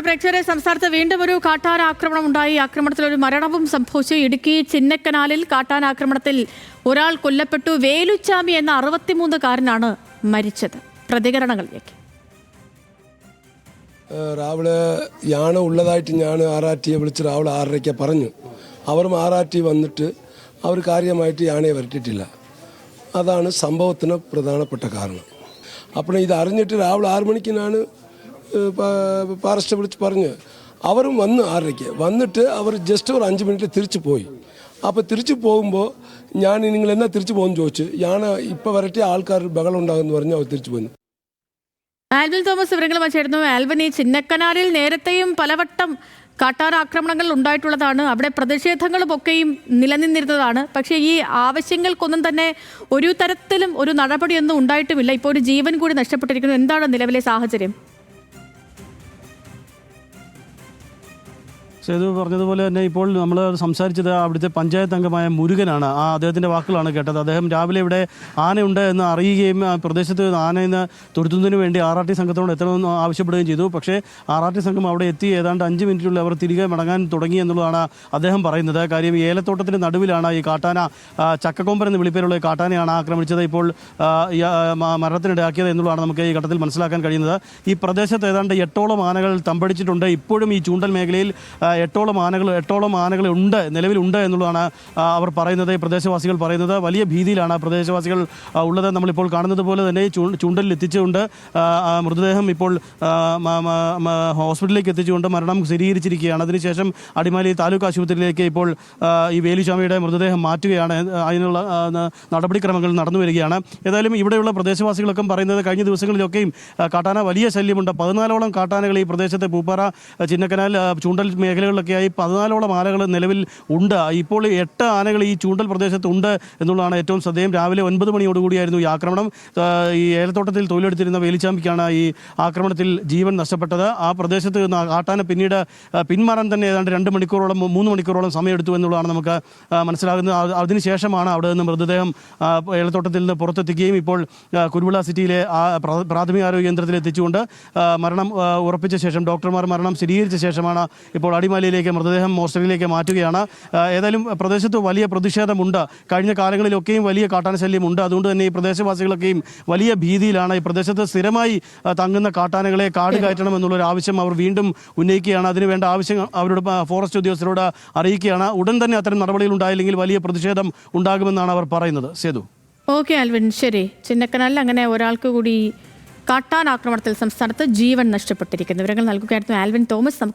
പ്രേക്ഷകരെ സംസ്ഥാനത്ത് വീണ്ടും ഒരു കാട്ടാന ആക്രമണം ഉണ്ടായി. ആക്രമണത്തിൽ ഒരു മരണവും സംഭവിച്ചു. ഇടുക്കി ചിന്നക്കനാലിൽ കാട്ടാന ആക്രമണത്തിൽ ഒരാൾ കൊല്ലപ്പെട്ടു. വേലുച്ചാമി എന്ന അറുപത്തിമൂന്നുകാരനാണ് മരിച്ചത്. പ്രതികരണങ്ങളിലേക്ക്. രാവിലെ യാണ ഉള്ളതായിട്ട് ഞാൻ ആറാറ്റിയെ വിളിച്ച് രാവിലെ ആറരയ്ക്ക് പറഞ്ഞു. അവരും ആറാറ്റി വന്നിട്ട് അവർ കാര്യമായിട്ട് യാണയെ വരട്ടിട്ടില്ല അതാണ് സംഭവത്തിന് പ്രധാനപ്പെട്ട കാരണം. അപ്പോൾ ഇത് അറിഞ്ഞിട്ട് രാവിലെ ആറു മണിക്ക് ഞാൻ ഫോറസ്റ്റ് വിളിച്ച് പറഞ്ഞ് അവരും വന്ന് ആറരയ്ക്ക്. വന്നിട്ട് അവർ ജസ്റ്റ് ഒരു അഞ്ച് മിനിറ്റ് തിരിച്ചു പോയി. അപ്പോൾ തിരിച്ചു പോകുമ്പോൾ ഞാൻ നിങ്ങൾ എന്നാ തിരിച്ചു പോകുമെന്ന് ചോദിച്ചു ഞാൻ ഇപ്പോൾ വരട്ടെ ആൾക്കാർ ബഹളം ഉണ്ടാകുമെന്ന് പറഞ്ഞ് അവർ തിരിച്ചു പോയി. ആൽവിൻ തോമസ് വിവരങ്ങളുമായി ചേർന്നു ആൽവിൻ ഈ ചിന്നക്കനാലിൽ നേരത്തെയും പലവട്ടം കാട്ടാനാക്രമണങ്ങൾ ഉണ്ടായിട്ടുള്ളതാണ്. അവിടെ പ്രതിഷേധങ്ങളും ഒക്കെയും നിലനിന്നിരുന്നതാണ്. പക്ഷേ ഈ ആവശ്യങ്ങൾക്കൊന്നും തന്നെ ഒരു തരത്തിലും ഒരു നടപടിയൊന്നും ഉണ്ടായിട്ടുമില്ല ഇപ്പോൾ ഒരു ജീവൻ കൂടി നഷ്ടപ്പെട്ടിരിക്കുന്നു. എന്താണ് നിലവിലെ സാഹചര്യം? സേതു പറഞ്ഞതുപോലെ തന്നെ ഇപ്പോൾ നമ്മൾ സംസാരിച്ചത് അവിടുത്തെ പഞ്ചായത്ത് അംഗമായ മുരുകനാണ്. ആ അദ്ദേഹത്തിന്റെ വാക്കുകളാണ് കേട്ടത്. അദ്ദേഹം രാവിലെ ഇവിടെ ആനയുണ്ട് എന്ന് അറിയുകയും പ്രദേശത്ത് ആനയെന്ന് തുരുത്തുന്നതിന് വേണ്ടി ആർ ആർ ടി സംഘത്തോട് എത്തണമെന്ന് ആവശ്യപ്പെടുകയും ചെയ്തു. പക്ഷേ ആർ ആർ ടി സംഘം അവിടെ എത്തി. ഏതാണ്ട് അഞ്ച് മിനിറ്റിനുള്ളിൽ അവർ തിരികെ മടങ്ങാൻ തുടങ്ങി എന്നുള്ളതാണ് അദ്ദേഹം പറയുന്നത്. കാര്യം ഏലത്തോട്ടത്തിന്റെ നടുവിലാണ് ഈ കാട്ടാന ചക്കക്കൊമ്പൻ എന്ന് വിളിപ്പേരുള്ള കാട്ടാനയാണ് ആക്രമിച്ചത്. ഇപ്പോൾ മരണത്തിനിടയാക്കിയത് എന്നുള്ളതാണ് നമുക്ക് ഈ ഘട്ടത്തിൽ മനസ്സിലാക്കാൻ കഴിയുന്നത്. ഈ പ്രദേശത്ത് ഏതാണ്ട് എട്ടോളം ആനകൾ തമ്പടിച്ചിട്ടുണ്ട്. ഇപ്പോഴും ഈ ചൂണ്ടൽ മേഖലയിൽ എട്ടോളം ആനകൾ എട്ടോളം ആനകൾ ഉണ്ട് നിലവിലുണ്ട് എന്നുള്ളതാണ് അവർ പറയുന്നത് പ്രദേശവാസികൾ പറയുന്നത്. വലിയ ഭീതിയിലാണ് പ്രദേശവാസികൾ ഉള്ളത്. നമ്മളിപ്പോൾ കാണുന്നത് പോലെ തന്നെ ചൂണ്ടലിൽ എത്തിച്ചുകൊണ്ട് മൃതദേഹം ഇപ്പോൾ ഹോസ്പിറ്റലിലേക്ക് എത്തിച്ചുകൊണ്ട് മരണം സ്ഥിരീകരിച്ചിരിക്കുകയാണ്. അതിനുശേഷം അടിമാലി താലൂക്ക് ആശുപത്രിയിലേക്ക് ഇപ്പോൾ ഈ വേലുസ്വാമിയുടെ മൃതദേഹം മാറ്റുകയാണ്. അതിനുള്ള നടപടിക്രമങ്ങൾ നടന്നു വരികയാണ്. ഏതായാലും ഇവിടെയുള്ള പ്രദേശവാസികളൊക്കെ പറയുന്നത് കഴിഞ്ഞ ദിവസങ്ങളിലൊക്കെയും കാട്ടാന വലിയ ശല്യമുണ്ട്. പതിനാലോളം കാട്ടാനകൾ ഈ പ്രദേശത്തെ പൂപ്പാറ ചിന്നക്കനാൽ ചൂണ്ടൽ ചൂണ്ടൽ മേഖലകളിലൊക്കെയായി പതിനാലോളം ആനകൾ നിലവിൽ ഉണ്ട്. ഇപ്പോൾ എട്ട് ആനകൾ ഈ ചൂണ്ടൽ പ്രദേശത്തുണ്ട് എന്നുള്ളതാണ് ഏറ്റവും ശ്രദ്ധേയം. രാവിലെ ഒൻപത് മണിയോടുകൂടിയായിരുന്നു ഈ ആക്രമണം. ഈ ഏലത്തോട്ടത്തിൽ തൊഴിലെടുത്തിരുന്ന വേലിച്ചാമ്പിക്കാണ് ഈ ആക്രമണത്തിൽ ജീവൻ നഷ്ടപ്പെട്ടത്. ആ പ്രദേശത്ത് നിന്ന് ആട്ടാന പിന്നീട് പിന്മാറാൻ തന്നെ ഏതാണ്ട് രണ്ട് മണിക്കൂറോളം മൂന്ന് മണിക്കൂറോളം സമയമെടുത്തു എന്നുള്ളതാണ് നമുക്ക് മനസ്സിലാകുന്നത്. അത് അതിനുശേഷമാണ് അവിടെ നിന്ന് മൃതദേഹം ഏലത്തോട്ടത്തിൽ നിന്ന് പുറത്തെത്തിക്കുകയും ഇപ്പോൾ കുരുവിള സിറ്റിയിലെ പ്രാഥമിക ആരോഗ്യ കേന്ദ്രത്തിൽ എത്തിച്ചുകൊണ്ട് മരണം ഉറപ്പിച്ച ശേഷം ഡോക്ടർമാർ മരണം സ്ഥിരീകരിച്ച ശേഷമാണ് ഇപ്പോൾ അടിമാലിയിലേക്ക് മൃതദേഹം മോസ്റ്ററിയിലേക്ക് മാറ്റുകയാണ്. ഏതായാലും പ്രദേശത്ത് വലിയ പ്രതിഷേധമുണ്ട്. കഴിഞ്ഞ കാലങ്ങളിലൊക്കെയും വലിയ കാട്ടാന ശല്യമുണ്ട് അതുകൊണ്ട് തന്നെ ഈ പ്രദേശവാസികളൊക്കെയും വലിയ ഭീതിയിലാണ്. ഈ പ്രദേശത്ത് സ്ഥിരമായി തങ്ങുന്ന കാട്ടാനകളെ കാട് കയറ്റണം എന്നുള്ളൊരു ആവശ്യം അവർ വീണ്ടും ഉന്നയിക്കുകയാണ്. അതിനുവേണ്ട ആവശ്യം അവരുടെ ഫോറസ്റ്റ് ഉദ്യോഗസ്ഥരോട് അറിയിക്കുകയാണ്. ഉടൻ തന്നെ അത്തരം നടപടികൾ ഉണ്ടായില്ലെങ്കിൽ വലിയ പ്രതിഷേധം ഉണ്ടാകുമെന്നാണ് അവർ പറയുന്നത്. സേതു. Okay Alvin. ശരി. ചിന്നക്കനാലിൽ അങ്ങനെ ഒരാൾക്ക് കൂടി കാട്ടാൻ ആക്രമണത്തിൽ സംസ്ഥാനത്ത് ജീവൻ നഷ്ടപ്പെട്ടിരിക്കുന്നു. വിവരങ്ങൾ നൽകുകയായിരുന്നു ആൽവിൻ തോമസ്. നമുക്ക്